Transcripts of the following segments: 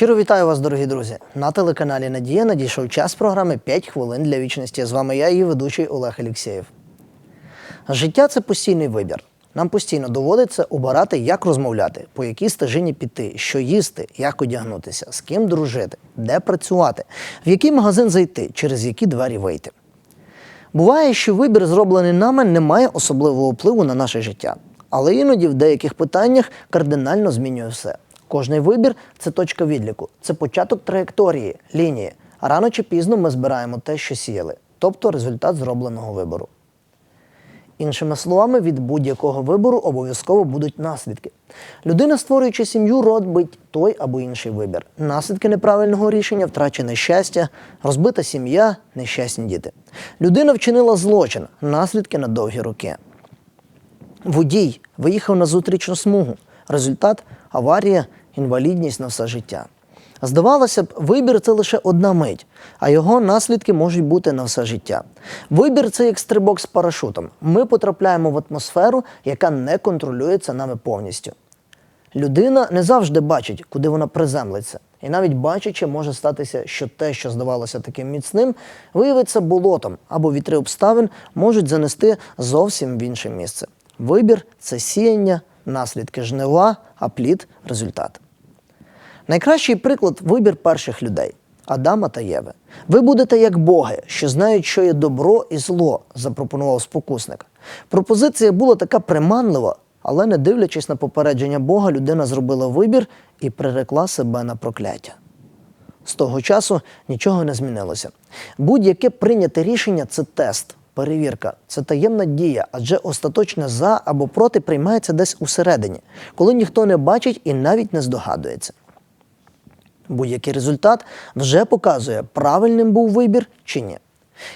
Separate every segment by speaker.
Speaker 1: Щиро вітаю вас, дорогі друзі. На телеканалі Надія надійшов час програми «5 хвилин для вічності. З вами я, її ведучий Олег Алєксєєв. Життя це постійний вибір. Нам постійно доводиться обирати, як розмовляти, по якій стежині піти, що їсти, як одягнутися, з ким дружити, де працювати, в який магазин зайти, через які двері вийти. Буває, що вибір, зроблений нами, не має особливого впливу на наше життя. Але іноді в деяких питаннях кардинально змінює все. Кожний вибір це точка відліку, це початок траєкторії, лінії. Рано чи пізно ми збираємо те, що сіяли, тобто результат зробленого вибору. Іншими словами, від будь-якого вибору обов'язково будуть наслідки. Людина, створюючи сім'ю, робить той або інший вибір. Наслідки неправильного рішення, втрачене щастя, розбита сім'я, нещасні діти. Людина вчинила злочин, наслідки на довгі роки. Водій виїхав на зустрічну смугу. Результат аварія, інвалідність на все життя. Здавалося б, вибір це лише одна мить, а його наслідки можуть бути на все життя. Вибір це як стрибок з парашутом. Ми потрапляємо в атмосферу, яка не контролюється нами повністю. Людина не завжди бачить, куди вона приземлиться. І навіть бачачи, може статися, що те, що здавалося таким міцним, виявиться болотом або вітри обставин можуть занести зовсім в інше місце. Вибір це сіяння, наслідки жнива, а плід результат. Найкращий приклад вибір перших людей Адама та Єви. Ви будете як боги, що знають, що є добро і зло, запропонував спокусник. Пропозиція була така приманлива, але не дивлячись на попередження Бога, людина зробила вибір і прирекла себе на прокляття. З того часу нічого не змінилося. Будь-яке прийняте рішення це тест, перевірка, це таємна дія, адже остаточне за або проти приймається десь усередині, коли ніхто не бачить і навіть не здогадується. Будь-який результат вже показує, правильним був вибір чи ні.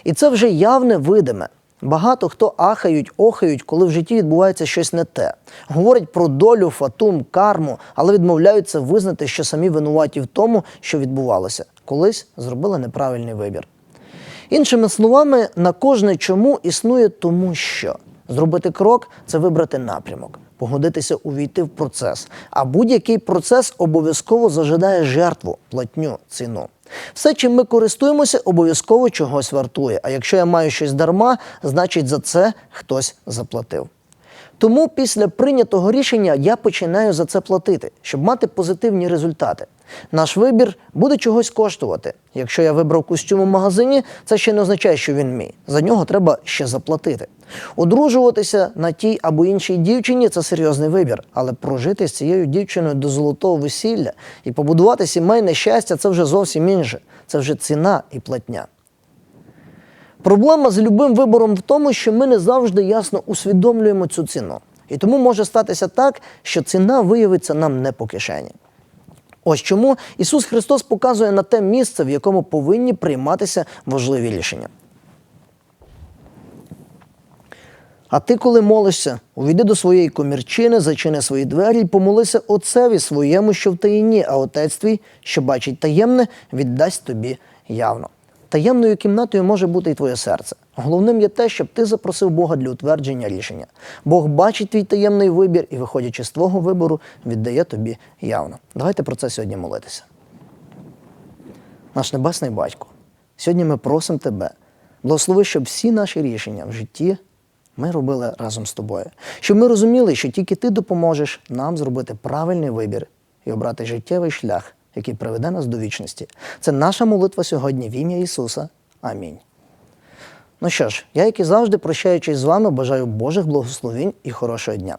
Speaker 1: І це вже явне видиме. Багато хто ахають, охають, коли в житті відбувається щось не те. Говорять про долю, фатум, карму, але відмовляються визнати, що самі винуваті в тому, що відбувалося. Колись зробили неправильний вибір. Іншими словами, на кожне чому існує тому, що зробити крок це вибрати напрямок, погодитися увійти в процес. А будь-який процес обов'язково зажидає жертву, платню, ціну. Все, чим ми користуємося, обов'язково чогось вартує. А якщо я маю щось дарма, значить за це хтось заплатив. Тому після прийнятого рішення я починаю за це платити, щоб мати позитивні результати. Наш вибір буде чогось коштувати. Якщо я вибрав костюм у магазині, це ще не означає, що він мій. За нього треба ще заплатити. Одружуватися на тій або іншій дівчині це серйозний вибір, але прожити з цією дівчиною до золотого весілля і побудувати сімейне щастя це вже зовсім інше. Це вже ціна і платня. Проблема з любим вибором в тому, що ми не завжди ясно усвідомлюємо цю ціну. І тому може статися так, що ціна виявиться нам не по кишені. Ось чому Ісус Христос показує на те місце, в якому повинні прийматися важливі рішення. А ти, коли молишся, увійди до своєї комірчини, зачини свої двері і помолися Отцеві своєму, що в таїні, а Отець твій, що бачить таємне, віддасть тобі явно. Таємною кімнатою може бути і твоє серце. Головним є те, щоб ти запросив Бога для утвердження рішення. Бог бачить твій таємний вибір і, виходячи з твого вибору, віддає тобі явно. Давайте про це сьогодні молитися. Наш Небесний Батько, сьогодні ми просимо Тебе, благослови, щоб всі наші рішення в житті ми робили разом з тобою. Щоб ми розуміли, що тільки ти допоможеш нам зробити правильний вибір і обрати життєвий шлях, який приведе нас до вічності. Це наша молитва сьогодні в ім'я Ісуса. Амінь. Ну що ж, я, як і завжди, прощаючись з вами, бажаю Божих благословень і хорошого дня.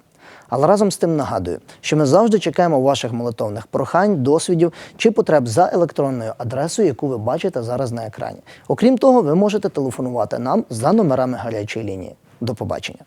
Speaker 1: Але разом з тим нагадую, що ми завжди чекаємо ваших молитовних прохань, досвідів чи потреб за електронною адресою, яку ви бачите зараз на екрані. Окрім того, ви можете телефонувати нам за номерами гарячої лінії. До побачення.